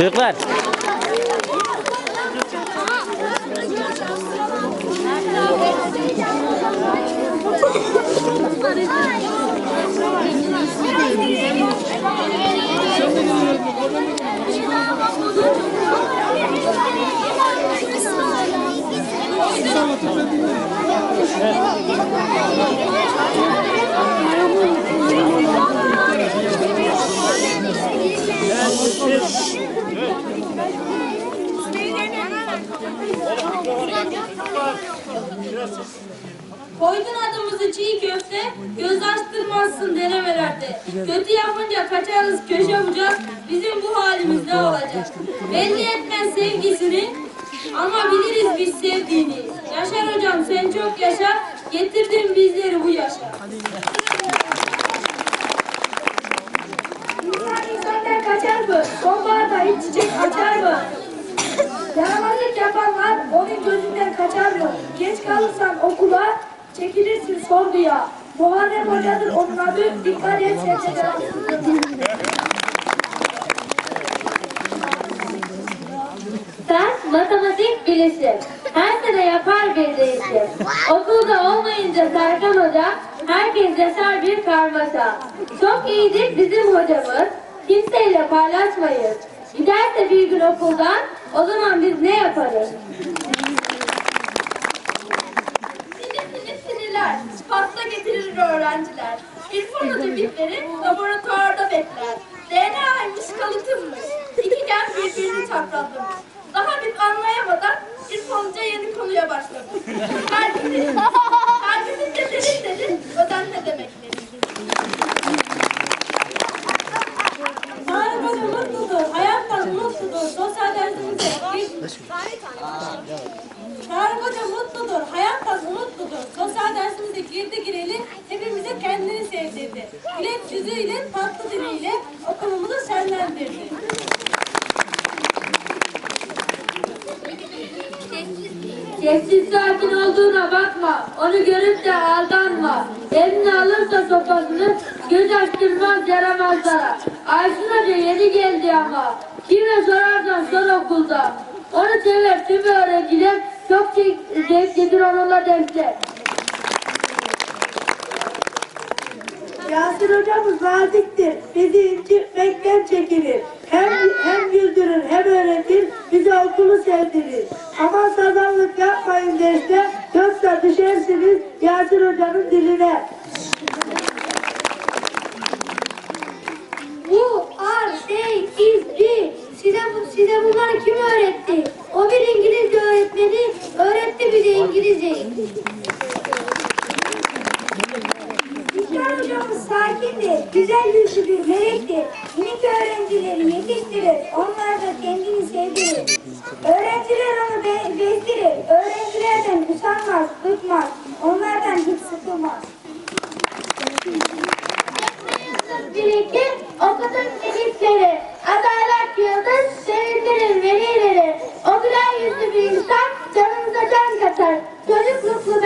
Çocuklar. Koydun adımızı çiğ köfte, göz açtırmazsın denemelerde. Kötü yapınca kaçarız köşe bucak, bizim bu halimiz ne olacak? Belli etmez sevgisini, ama biliriz biz sevdiğini. Yaşar hocam sen çok yaşa, getirdin bizleri bu yaşa. İnsan insandan kaçar mı? Sonbaharda hiç çiçek açar mı? Kaçar? Geç kalırsan okula çekilirsin sorguya. Muharrem hocadır onun adı. Dikkat et secdeden. Ders matematik bilişim. Her sene yapar bir değişim. Okulda olmayınca Serkan Hoca, herkes yaşar bir karmaşa. Çok iyidir bizim hocamız, kimseyle paylaşmayız. Giderse bir gün okuldan, o zaman biz ne yaparız? Pasta getirir öğrenciler. İrfan Hoca bitleri laboratuvarda bekler. DNA'ymış kalıtımmış. İki gen birbirini çaprazlamış. Sevdirdi. Gület yüzüyle, tatlı diliyle okulumuzu şenlendirdi. Sessiz sakin olduğuna bakma, onu görüp de aldanma. Eline alırsa sopasını, göz açtırmaz yaramazlara. Aysun Hoca yeni geldi ama, kime sorarsan sor okulda. Onu sever tüm öğrenciler, çok çek- zevklidir onunla dersler. Yasir hocamız naziktir, bizi incitmekten çekinir. Hem, hem güldürür hem öğretir, bize okulu sevdirir. Ama sazanlık yapmayın derste, yoksa düşersiniz Yasir hocanın diline. Bu, ar, şey, izci. Size, bu, size bunları kim öğretti? O bir İngilizce öğretmeni öğretti bize İngilizceyi. Güzel yüzlü bir melektir. Minik öğrencileri yetiştirir, onlar da kendini sevdirir. Öğrenciler onu be bezdirir, öğrencilerden usanmaz, bıkmaz, onlardan hiç sıkılmaz. Birlikte okutun minikleri. Adalet yıldız sevindirir velileri. O güler yüzlü bir insan canımıza can katar. Çocukluklu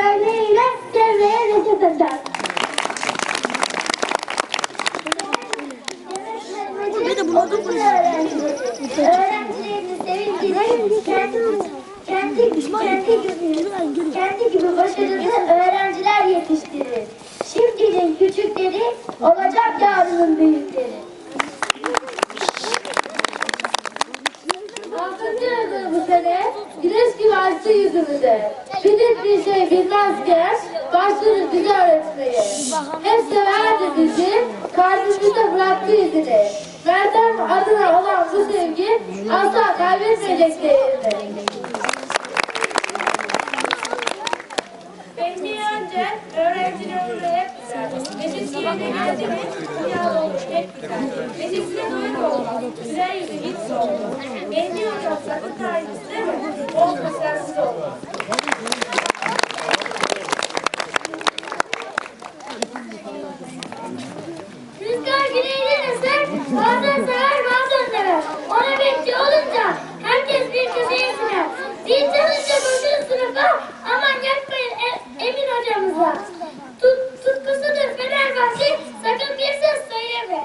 Bunu öğrencileri. Öğrencilerini sevindirir. Kendi, kendi, kendi gibi, kendi gibi başarılı öğrenciler yetiştirir. Şimdinin küçükleri olacak yarının büyükleri. Altıncı yıldır bu sene güneş gibi açtı yüzümüze. Bilir bir şey bilmezken başladı bize öğretmeye. Hep severdi bizi, kalbimizde bıraktı izini. Meltem adına olan bu sevgi asla kaybetmeyecek değerini. Benliği önce öğrencilerimle hep. Neşesi yerine geldi mi dünya olur hep güzel. Neşesine doyum olmaz. Güzel yüzü hiç solmaz. Benliği hocam sakın tarihçisi kız var. Tut, tutkusunu Fenerbahçe sakın bir söz söyleme.